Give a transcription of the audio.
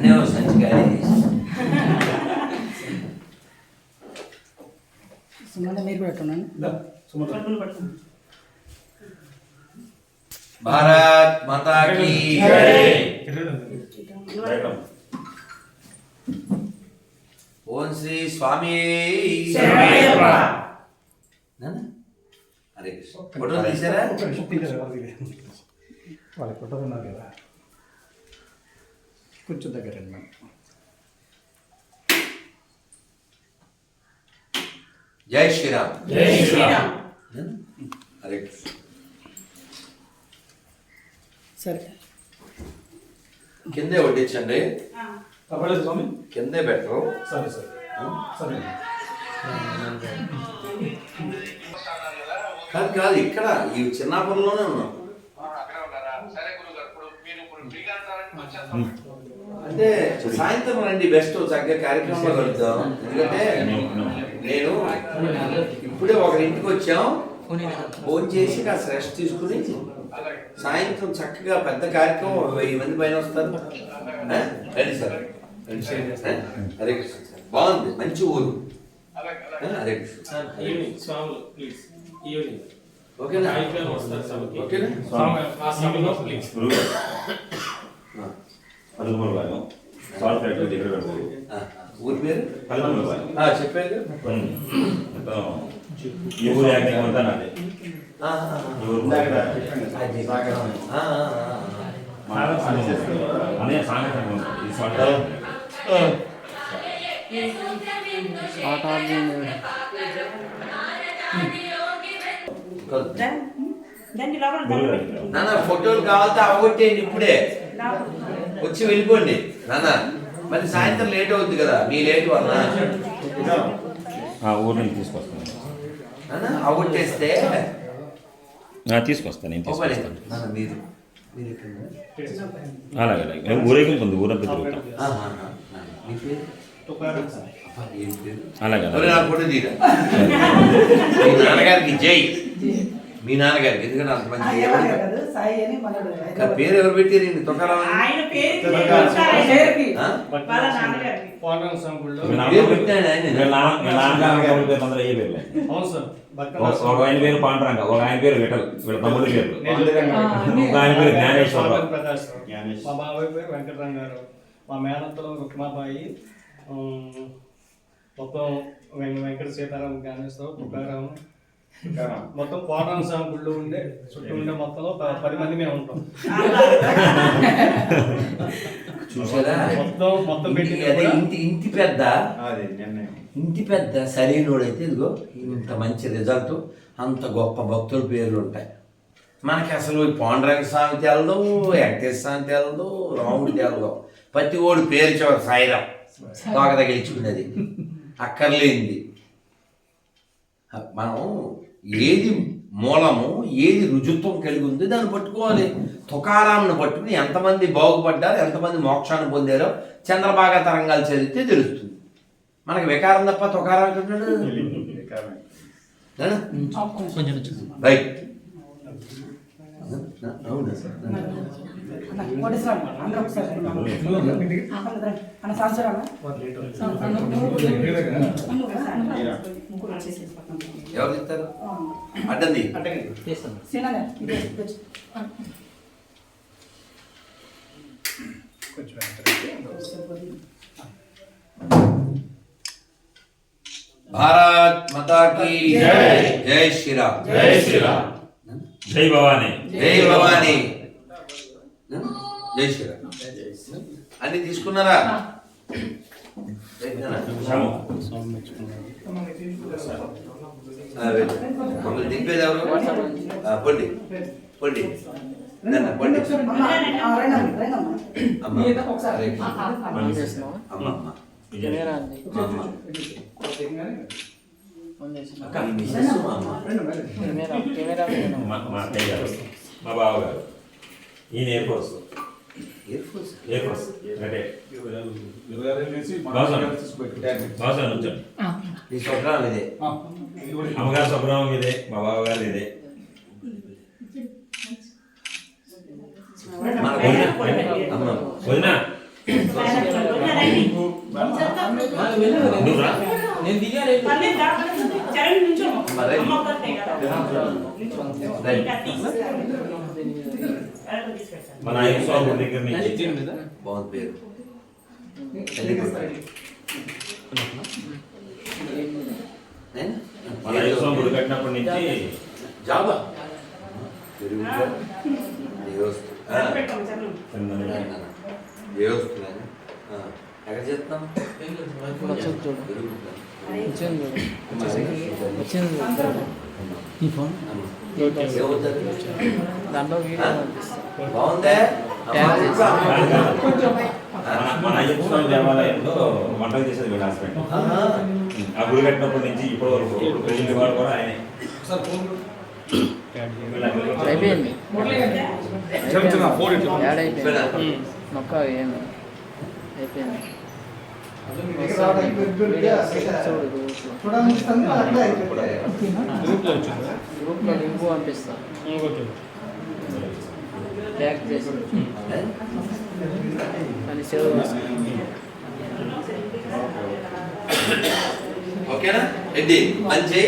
అన్నీ ఓ సంచి మీరు ఎట్టున్నాను భారత్ మాతా కీ ఓం శ్రీ స్వామి కృష్ణ ఫోటో తీసారా? వాళ్ళ ఫోటో ఉన్నారు కదా. కొంచెం దగ్గర మేడం జై శ్రీరామ్. జై శ్రీరామ్. కృష్ణ సరే. కిందే వడ్డించండి. పర్వాలేదు స్వామి. కిందే బెటరు సరే సరే. సరే. కాదు కాదు ఇక్కడ ఈ చిన్నాపురంలోనే ఉన్నాం. అంటే సాయంత్రం రండి బెస్ట్ చక్కగా కార్యక్రమంలో కలుద్దాం. ఎందుకంటే నేను ఇప్పుడే ఒకరి ఇంటికి వచ్చాం. ఫోన్ చేసి కాస్త రెస్ట్ తీసుకుని సాయంత్రం చక్కగా పెద్ద కార్యక్రమం ఒక వెయ్యి మంది పైన వస్తారు? రండి సార్? హరే కృష్ణ సార్. బాగుంది. మంచి ఊరు? హరే కృష్ణ. ఓకేనా? ఓకేనా? పదకొండు భాగం. సాల్ట్ ఫ్యాక్టరీ దగ్గర పెడతారు. ఊరి పేరు? భాగం. చెప్పారు ఈ ఊరు యాక్టింగ్ అంతా నాదే. అనే సాంఘిక ఈ ఫోటోలు కావాలంటే అవగొట్టేయండి ఇప్పుడే. వచ్చి వెళ్ళిపోండి. నాన్న మరి సాయంత్రం లేట్ అవుద్ది కదా మీ లేట్ వల్ల ఆ ఊరు నుంచి తీసుకొస్తాను. నాన్న అవగొట్టేస్తే తీసుకొస్తాను నేను. తీసుకొస్తాను. అలాగే అలాగే. ఊరేగింపు ఉంది ఊరంతా తిరుగుతాం. అలాగే అలాగే. నాన్నగారికి జై. మీ నాన్నగారికి ఎందుకంటే అంత మంచి పేరు ఎవరు పెట్టారు అని? ఆయన పెట్టాడు ఆయన. పేరు ఒక ఆయన పాండురంగ ఒక ఆయన పేరు విఠల్ వీళ్ళ తమ్ముడి పేరు. ఒక ఆయన పేరు జ్ఞానేశ్వరరావు మా బాబాయ్ పేరు వెంకటరంగారావు మా మేనత్తలు రుక్మాబాయి మొత్తం వెంక- వెంకట సీతారాం జ్ఞానేశ్వరరావు తుకారాం మొత్తం కోటం స్వామి గుళ్ళు ఉండే చుట్టూ ఉండే మొత్తంలో పది మంది మేము ఉంటాం. చూసారా? మొత్తం మొత్తం ఇంటి పెట్టింది అదే ఇంటి ఇంటి పెద్ద. ఇంటి పెద్ద సరైనోడైతే ఇదిగో ఇంత మంచి రిజల్ట్ అంత గొప్ప భక్తుల పేర్లు ఉంటాయి. మనకి అసలు పాండురంగ స్వామి తెలదు వెంకటేశ్వర స్వామి తెలదు రాముడి తెలదు. ప్రతి ఓడి పేరు చివరి సాయిరాం. తోక తగిలించుకున్నది అక్కర్లేంది మనం ఏది మూలము ఏది రుజుత్వం కలిగి ఉంది దాన్ని పట్టుకోవాలి. తుకారాంను పట్టుకుని ఎంతమంది బాగుపడ్డారు ఎంతమంది మోక్షాన్ని పొందారో చంద్రబాగా తరంగాలు చదివితే తెలుస్తుంది. మనకి వికారం తప్ప తుకారం? రైట్. అవును అన్న కోటేశ్వరం అందరూ ఒకసారి అన్న సంవత్సరం ఎవరు చెప్తారు అడ్డంది సీనా కొంచెం వెనక్కి భారత్ మాతా కీ జై. జై శ్రీరామ్ జై శ్రీరామ్ జై భవానీ. జై భవానీ. జై శ్రీరామ్. అన్ని తీసుకున్నారా. మమ్మల్ని దింపేది ఎవరు? పొండి. పొండి. నాన్న, పొండి. అమ్మ. అమ్మ అమ్మ అమ్మ. అక్క, ఈ మిస్సెస్ మా అత్తయ్య గారు మా బావ గారు ఈయన air force air force air force అంటే ఈ స్వగ్రామం ఇదే అమ్మగారు సుబ్రహ్మణ్యం ఇదే మా బావ గారు ఇదే వదిన. నువ్వు రా. నేను దిగాలి పర్లేదు రా. చరణ్ నుంచో. అమ్మ. ఒక్కతే కదా. మన ఐదు దగ్గర నుంచి. బాగుంది పేరు? మన కట్టినప్పటి నుంచి. జాబా? ఎక్కడ చేస్తున్నాం. ఈ ఫోన్ దాంట్లో వీడియో బాగుందే? మన- అయ్యప్ప దేవాలయంలో వంటలు చేసేది వీళ్ళ హస్బెండ్ ఆ గుడి కట్టినప్పటి నుంచి ఇప్పటి వరకు పెళ్ళి వాడు కూడా ఆయనే అయిపోయింది మొక్క అయిపోయింది గ్రూప్లో లింక్ పంపిస్తా. ట్యాగ్ చేసి. సేవ్ ఓకేనా? రెడ్డి మంచి